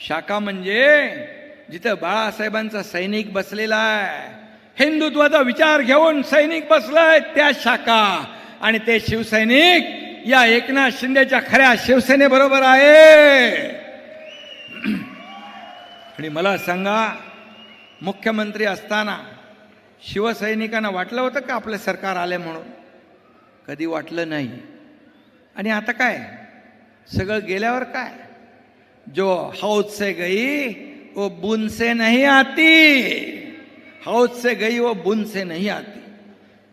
शाखा म्हणजे जिथं बाळासाहेबांचा सैनिक बसलेला आहे. हिंदुत्वाचा विचार घेऊन सैनिक बसलाय त्या शाखा. आणि ते शिवसैनिक या एकनाथ शिंदेच्या खऱ्या शिवसेनेबरोबर आहे. आणि मला सांगा मुख्यमंत्री असताना शिवसैनिकांना वाटलं होतं का आपलं सरकार आले म्हणून? कधी वाटलं नाही. आणि आता काय? सगळं गेल्यावर काय? जो हौद से गई वो बुन से नहीं आती। हौद से गई वो बुन से नहीं आती।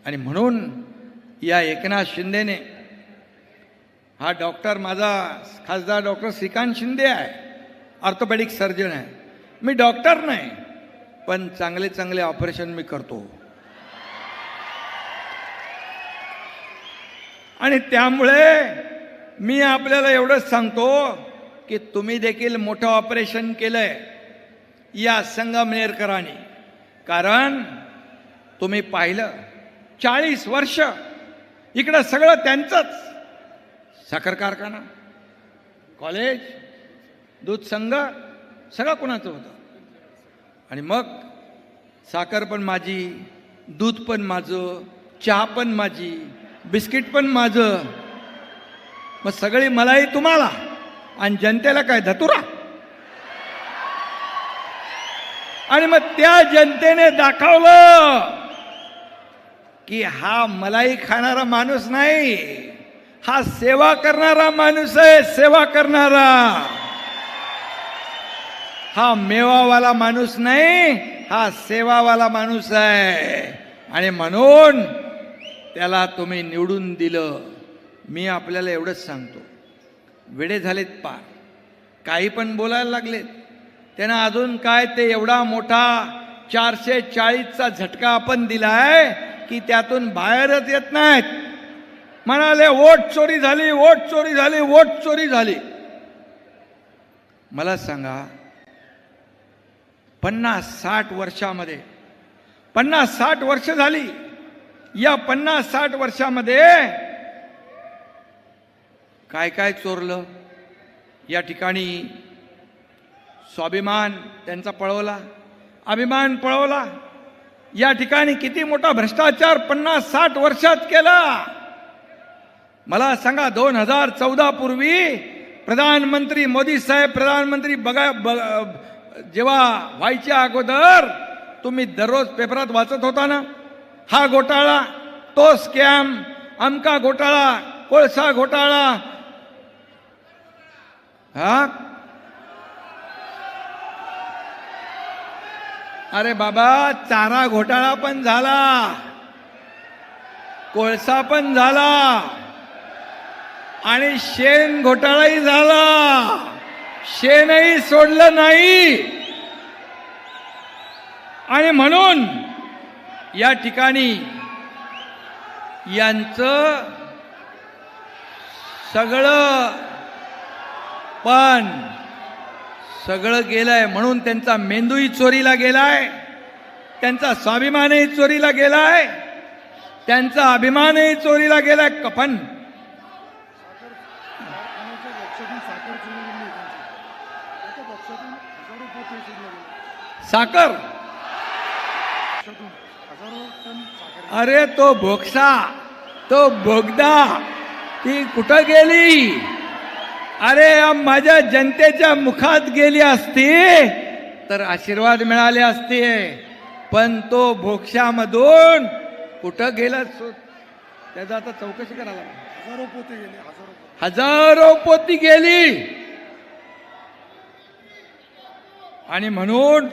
आणि म्हणून या एकनाथ शिंदेने हा डॉक्टर माझा खासदार डॉक्टर श्रीकांत शिंदे आहे ऑर्थोपॅडिक सर्जन आहे. मी डॉक्टर नाही पण चांगले चांगले ऑपरेशन मी करतो. आणि त्यामुळे मी आपल्याला एवढंच सांगतो की तुम्ही देखील मोठं ऑपरेशन केलंय या संगमनेरकरांनी. कारण तुम्ही पाहिलं चाळीस वर्ष इकडं सगळं त्यांचंच. साखर कारखाना कॉलेज दूध संघ सगळं कोणाचं होतं? आणि मग साखर पण माझी दूध पण माझं चहा पण माझी बिस्किट पण माझं. मग सगळी मलाही तुम्हाला. आणि जनतेला काय धतुरा? आणि मग त्या जनतेने दाखवलं की हा मलाई खाणारा माणूस नाही हा सेवा करणारा माणूस आहे सेवा करणारा. हा मेवावाला माणूस नाही हा सेवावाला माणूस आहे. आणि म्हणून त्याला तुम्ही निवडून दिलं. मी आपल्याला एवढंच सांगतो. वेडे झालेत पार. काही पण बोलायला लागलेत. त्यांना अजून काय ते एवढा मोठा चारशे चाळीसचा झटका आपण दिलाय की त्यातून बाहेरच येत नाहीत. म्हणाले वोट चोरी झाली वोट चोरी झाली वोट चोरी झाली. मला सांगा पन्नास साठ वर्षामध्ये पन्नास साठ वर्ष झाली. या पन्नास साठ वर्षामध्ये काय काय चोरलं? या ठिकाणी स्वाभिमान त्यांचा पळवला. अभिमान पळवला. या ठिकाणी किती मोठा भ्रष्टाचार पन्नास साठ वर्षात केला. मला सांगा दोन हजार चौदा पूर्वी प्रधानमंत्री मोदी साहेब प्रधानमंत्री बघा जेव्हा व्हायच्या अगोदर तुम्ही दररोज पेपरात वाचत होता ना? हा घोटाळा तो स्कॅम अमका घोटाळा कोळसा घोटाळा हा? अरे बाबा चारा घोटाळा पण झाला. कोळसा पण झाला. आणि शेण घोटाळाही झाला. शेणही सोडलं नाही. आणि म्हणून या ठिकाणी यांचं सगळं पण सगळं गेलंय म्हणून त्यांचा मेंदूही चोरीला गेलाय त्यांचा स्वाभिमानही चोरीला गेलाय त्यांचा अभिमानही चोरीला गेलाय. कपन साखर. साखर अरे तो भोक्सा तो बोगदा ती कुठं गेली? अरे माझ्या जनतेच्या मुखात गेली असती तर आशीर्वाद मिळाले असते. पण तो भोक्षामधून कुठं गेला सो- त्याचा आता चौकशी करायला. हजारो पोते गेले हजारो पोती गेली. आणि म्हणून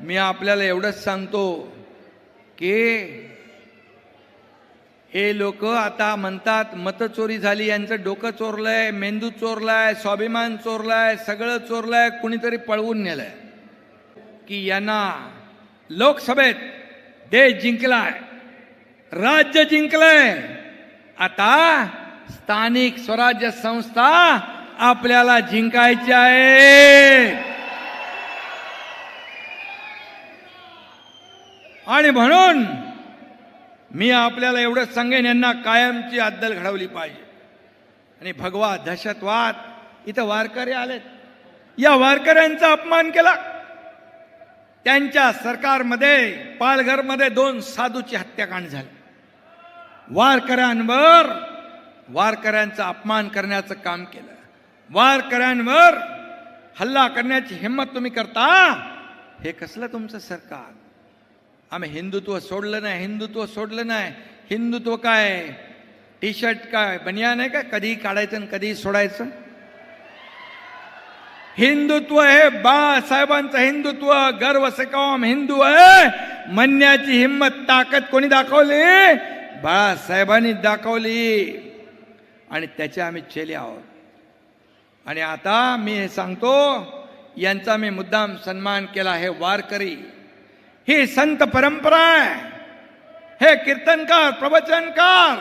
मी आपल्याला एवढंच सांगतो की हे लोक आता म्हणतात मतचोरी झाली यांचं डोकं चोरलंय मेंदू चोरलाय स्वाभिमान चोरलाय सगळं चोरलंय कुणीतरी पळवून नेलंय. की यांना लोकसभेत देश जिंकलाय राज्य जिंकलंय. आता स्थानिक स्वराज्य संस्था आपल्याला जिंकायची आहे. आणि म्हणून मी आपल्याला एवढंच सांगेन यांना कायमची अद्दल घडवली पाहिजे. आणि भगवा दहशतवाद इथं वारकरी आलेत. या वारकऱ्यांचा अपमान केला. त्यांच्या सरकारमध्ये पालघरमध्ये दोन साधूची हत्याकांड झाली. वारकऱ्यांवर वारकऱ्यांचा अपमान करण्याचं काम केलं. वारकऱ्यांवर हल्ला करण्याची हिंमत तुम्ही करता? हे कसलं तुमचं सरकार? आम्ही हिंदुत्व सोडलं नाही हिंदुत्व सोडलं नाही. हिंदुत्व काय? टी शर्ट काय? बनियान आहे का? कधी काढायचं आणि कधी सोडायचं? हिंदुत्व हे बाळासाहेबांचं हिंदुत्व. गर्व सकाम हिंदू आहे. म्हणण्याची हिंमत ताकद कोणी दाखवली? बाळासाहेबांनी दाखवली. आणि त्याचे आम्ही चेले आहोत. आणि आता मी हे सांगतो यांचा मी मुद्दाम सन्मान केला हे वारकरी. ही संत परंपरा आहे. हे कीर्तनकार प्रवचनकार.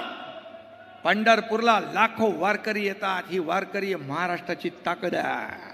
पंढरपूरला लाखो वारकरी येतात. ही वारकरी महाराष्ट्राची ताकद आहे.